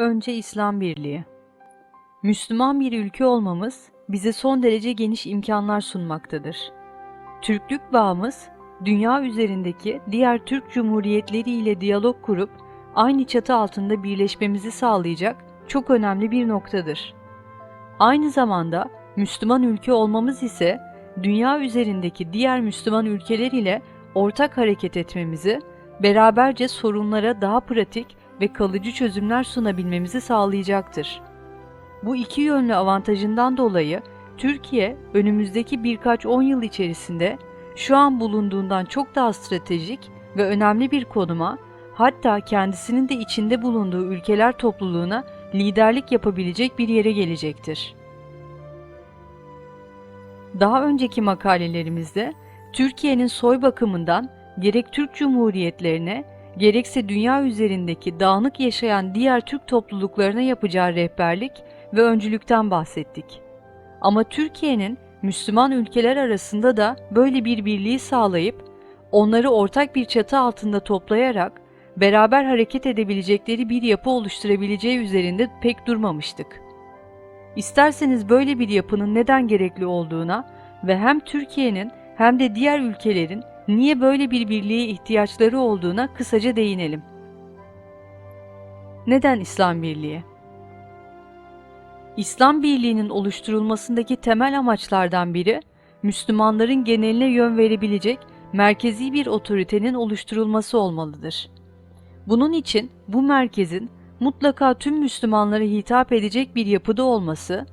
Önce İslam Birliği. Müslüman bir ülke olmamız bize son derece geniş imkanlar sunmaktadır. Türklük bağımız, dünya üzerindeki diğer Türk cumhuriyetleri ile diyalog kurup aynı çatı altında birleşmemizi sağlayacak çok önemli bir noktadır. Aynı zamanda Müslüman ülke olmamız ise dünya üzerindeki diğer Müslüman ülkeler ile ortak hareket etmemizi, beraberce sorunlara daha pratik ve kalıcı çözümler sunabilmemizi sağlayacaktır. Bu iki yönlü avantajından dolayı Türkiye önümüzdeki birkaç on yıl içerisinde şu an bulunduğundan çok daha stratejik ve önemli bir konuma, hatta kendisinin de içinde bulunduğu ülkeler topluluğuna liderlik yapabilecek bir yere gelecektir. Daha önceki makalelerimizde Türkiye'nin soy bakımından gerek Türk Cumhuriyetlerine gerekse dünya üzerindeki dağınık yaşayan diğer Türk topluluklarına yapacağı rehberlik ve öncülükten bahsettik. Ama Türkiye'nin Müslüman ülkeler arasında da böyle bir birliği sağlayıp onları ortak bir çatı altında toplayarak beraber hareket edebilecekleri bir yapı oluşturabileceği üzerinde pek durmamıştık. İsterseniz böyle bir yapının neden gerekli olduğuna ve hem Türkiye'nin hem de diğer ülkelerin niye böyle bir birliğe ihtiyaçları olduğuna kısaca değinelim. Neden İslam Birliği? İslam Birliği'nin oluşturulmasındaki temel amaçlardan biri, Müslümanların geneline yön verebilecek merkezi bir otoritenin oluşturulması olmalıdır. Bunun için bu merkezin mutlaka tüm Müslümanlara hitap edecek bir yapıda olması,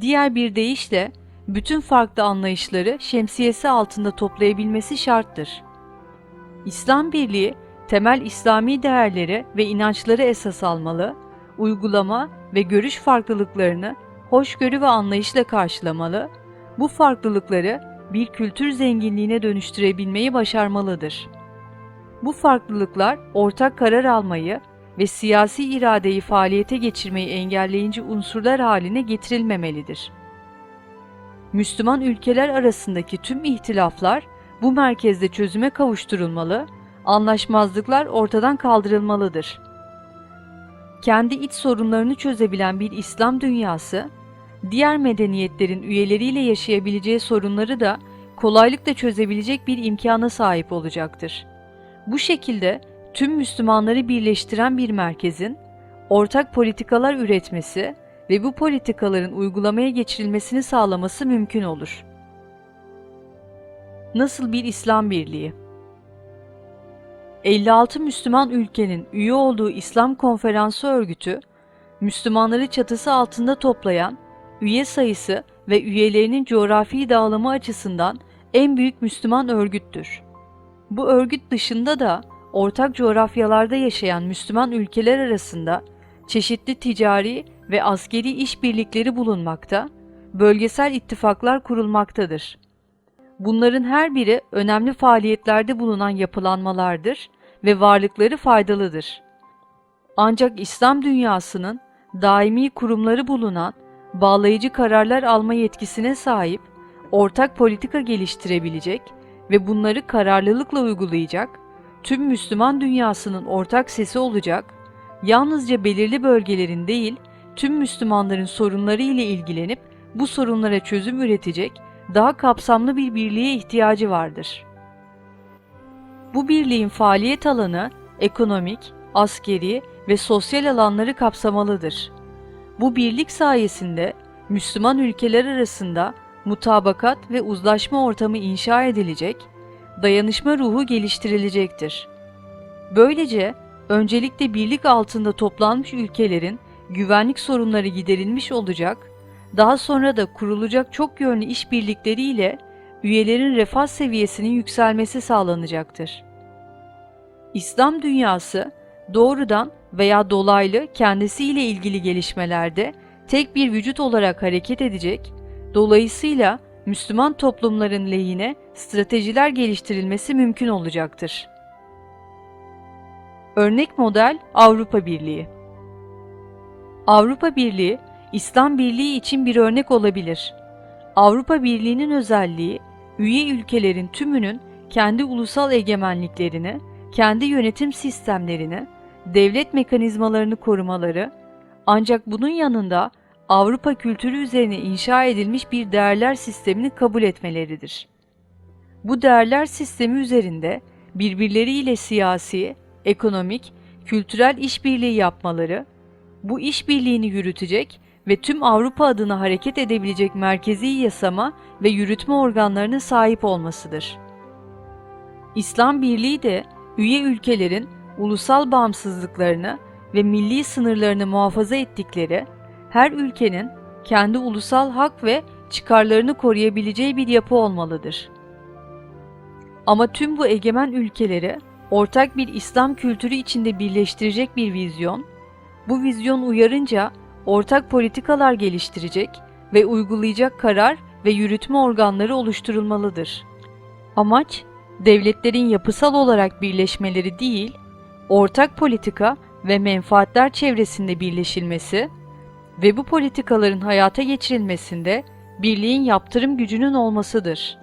diğer bir deyişle bütün farklı anlayışları şemsiyesi altında toplayabilmesi şarttır. İslam Birliği, temel İslami değerleri ve inançları esas almalı, uygulama ve görüş farklılıklarını hoşgörü ve anlayışla karşılamalı, bu farklılıkları bir kültür zenginliğine dönüştürebilmeyi başarmalıdır. Bu farklılıklar ortak karar almayı ve siyasi iradeyi faaliyete geçirmeyi engelleyici unsurlar haline getirilmemelidir. Müslüman ülkeler arasındaki tüm ihtilaflar bu merkezde çözüme kavuşturulmalı, anlaşmazlıklar ortadan kaldırılmalıdır. Kendi iç sorunlarını çözebilen bir İslam dünyası, diğer medeniyetlerin üyeleriyle yaşayabileceği sorunları da kolaylıkla çözebilecek bir imkana sahip olacaktır. Bu şekilde tüm Müslümanları birleştiren bir merkezin ortak politikalar üretmesi ve bu politikaların uygulamaya geçirilmesini sağlaması mümkün olur. Nasıl bir İslam Birliği? 56 Müslüman ülkenin üye olduğu İslam Konferansı örgütü, Müslümanları çatısı altında toplayan, üye sayısı ve üyelerinin coğrafi dağılımı açısından en büyük Müslüman örgüttür. Bu örgüt dışında da ortak coğrafyalarda yaşayan Müslüman ülkeler arasında çeşitli ticari ve askeri işbirlikleri bulunmakta, bölgesel ittifaklar kurulmaktadır. Bunların her biri önemli faaliyetlerde bulunan yapılanmalardır ve varlıkları faydalıdır. Ancak İslam dünyasının daimi kurumları bulunan, bağlayıcı kararlar alma yetkisine sahip, ortak politika geliştirebilecek ve bunları kararlılıkla uygulayacak, tüm Müslüman dünyasının ortak sesi olacak, yalnızca belirli bölgelerin değil, tüm Müslümanların sorunları ile ilgilenip bu sorunlara çözüm üretecek daha kapsamlı bir birliğe ihtiyacı vardır. Bu birliğin faaliyet alanı ekonomik, askeri ve sosyal alanları kapsamalıdır. Bu birlik sayesinde Müslüman ülkeler arasında mutabakat ve uzlaşma ortamı inşa edilecek, dayanışma ruhu geliştirilecektir. Böylece öncelikle birlik altında toplanmış ülkelerin güvenlik sorunları giderilmiş olacak, daha sonra da kurulacak çok yönlü işbirlikleriyle üyelerin refah seviyesinin yükselmesi sağlanacaktır. İslam dünyası doğrudan veya dolaylı kendisiyle ilgili gelişmelerde tek bir vücut olarak hareket edecek, dolayısıyla Müslüman toplumların lehine stratejiler geliştirilmesi mümkün olacaktır. Örnek model Avrupa Birliği Avrupa Birliği, İslam Birliği için bir örnek olabilir. Avrupa Birliği'nin özelliği, üye ülkelerin tümünün kendi ulusal egemenliklerini, kendi yönetim sistemlerini, devlet mekanizmalarını korumaları, Ancak bunun yanında Avrupa kültürü üzerine inşa edilmiş bir değerler sistemini kabul etmeleridir. Bu değerler sistemi üzerinde birbirleriyle siyasi, ekonomik, kültürel işbirliği yapmaları, bu işbirliğini yürütecek ve tüm Avrupa adına hareket edebilecek merkezi yasama ve yürütme organlarına sahip olmasıdır. İslam Birliği de üye ülkelerin ulusal bağımsızlıklarını ve milli sınırlarını muhafaza ettikleri, her ülkenin kendi ulusal hak ve çıkarlarını koruyabileceği bir yapı olmalıdır. Ama tüm bu egemen ülkeleri ortak bir İslam kültürü içinde birleştirecek bir vizyon, bu vizyon uyarınca ortak politikalar geliştirecek ve uygulayacak karar ve yürütme organları oluşturulmalıdır. Amaç, devletlerin yapısal olarak birleşmeleri değil, ortak politika ve menfaatler çevresinde birleşilmesi ve bu politikaların hayata geçirilmesinde birliğin yaptırım gücünün olmasıdır.